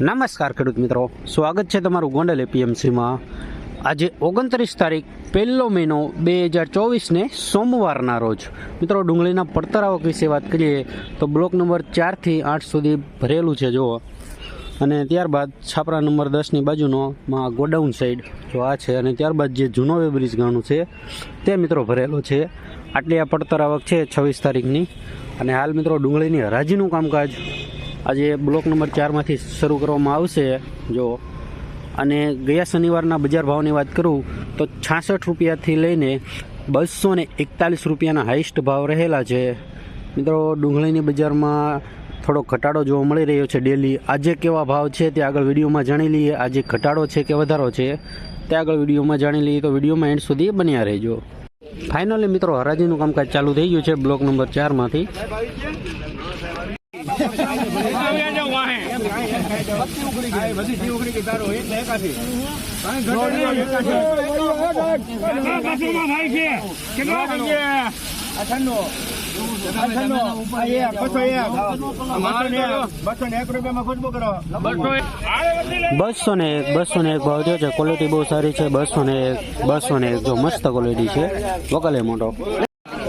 નમસ્કાર ખેડૂત મિત્રો. સ્વાગત છે તમારું ગોંડલ એપીએમસીમાં. આજે ઓગણત્રીસ તારીખ પહેલો મહિનો બે હજાર ચોવીસને સોમવારના રોજ. મિત્રો, ડુંગળીના પડતર આવક વિશે વાત કરીએ તો બ્લોક નંબર ચારથી આઠ સુધી ભરેલું છે, જુઓ. અને ત્યારબાદ છાપરા નંબર દસની બાજુનો માં ગોડાઉન સાઈડ જો આ છે, અને ત્યારબાદ જે જૂનો વે ગાણું છે, તે મિત્રો ભરેલો છે. આટલી આ પડતર આવક છે છવ્વીસ તારીખની. અને હાલ મિત્રો, ડુંગળીની હરાજીનું કામકાજ આજે બ્લોક નંબર ચારમાંથી શરૂ કરવામાં આવશે. જો, અને ગયા શનિવારના બજાર ભાવની વાત કરું, તો છાસઠ રૂપિયાથી લઈને બસો ને એકતાલીસ રૂપિયાના હાઈસ્ટ ભાવ રહેલા છે. મિત્રો, ડુંગળીની બજારમાં થોડો ઘટાડો જોવા મળી રહ્યો છે ડેલી. આજે કેવા ભાવ છે તે આગળ વિડીયોમાં જાણી લઈએ. આજે ઘટાડો છે કે વધારો છે તે આગળ વિડીયોમાં જાણી લઈએ. તો વિડીયોમાં એન્ડ સુધી બન્યા રહેજો. ફાઇનલી મિત્રો, હરાજીનું કામકાજ ચાલુ થઈ ગયું છે બ્લોક નંબર ચારમાંથી. બસો ને એક બસો ને એક ભાવ થયો છે. ક્વોલિટી બહુ સારી છે. બસો ને એક બસો ને એક જો મસ્ત ક્વોલિટી છે. વકલે મોટો.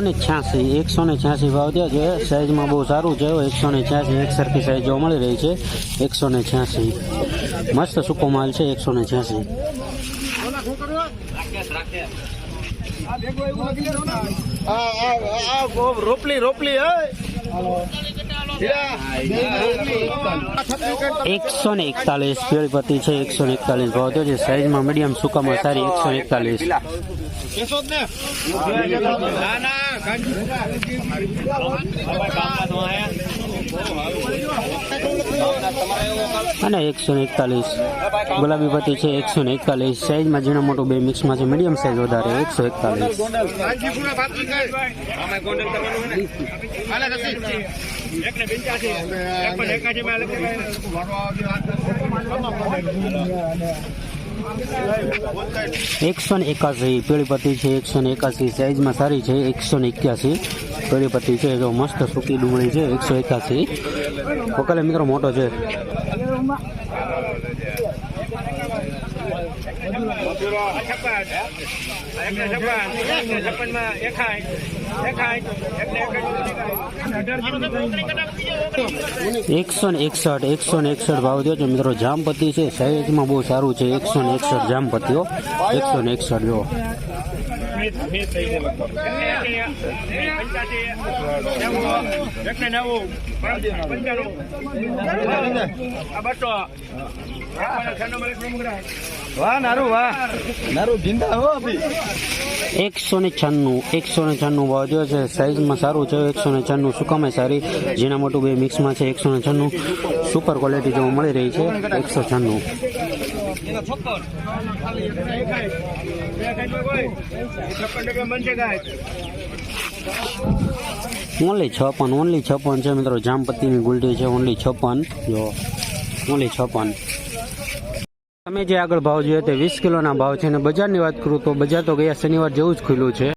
ને છ્યાસી એકસો ને છ્યાસી ભાવ થયા છે. સાઈઝમાં બહુ સારું છે. એકસો ને છ્યાસી, એક સરખી સાઈઝ જોવા મળી રહી છે. એકસો ને છ્યાસી. મસ્ત સૂકો માલ છે એકસો ને છ્યાસી રોપલી રોપલી એકસો ને એકતાલીસ પીળપતિ છે એકસો ને એકતાલીસ ભાવ થયો છે. સાઈઝમાં મીડિયમ સૂકામાં સારી એકસો ને એકતાલીસ. અને એકસો ને એકતાલીસ. ગુલાબી પતિ છે એકસો ને એકતાલીસ. સાઈઝમાં ઝીણો મોટું બે મિક્સમાં છે. મીડિયમ સાઈઝ વધારે એકસો એકતાલીસ. એકસો ને એકાસી. પત્તી છે એકસો ને એકાસી. સાઈઝમાં સારી છે એકસો ને એક્યાસી. પીળીપતિ છે જો મસ્ત સૂકી ડુંગળી છે એકસો એકાસી વકાલે મિત્રો મોટો છે. એકસો ને એકસઠ, એકસો ને એકસઠ ભાવ થયો છે મિત્રો. જામપતિ છે, સાઈઝમાં બહુ સારું છે. એકસો ને એકસઠ જામપતિઓ એકસો ને એકસઠ જો વાહ, નારું વાહ. નારું જિંદા હો અભી. એકસો ને છન્નું, એકસો ને છન્નું ભાવ જો છે. સાઈઝમાં સારું છે. એકસો ને છન્નું સુકામે સારી. જેના મોટું બે મિક્સમાં છે. એકસો ને છન્નું સુપર ક્વોલિટી જોવા મળી રહી છે. એકસો છન્નું. ઓનલી છપ્પન ઓનલી છપ્પન છે મિત્રો. જામપત્તીની ગુલટી છે. ઓનલી છપ્પન. જો, ઓનલી છપ્પન. તમે જે આગળ ભાવ જોયો તે વીસ કિલોના ભાવ છે અને બજારની વાત કરું તો બજાર તો ગયા શનિવાર જેવું જ ખુલ્લું છે.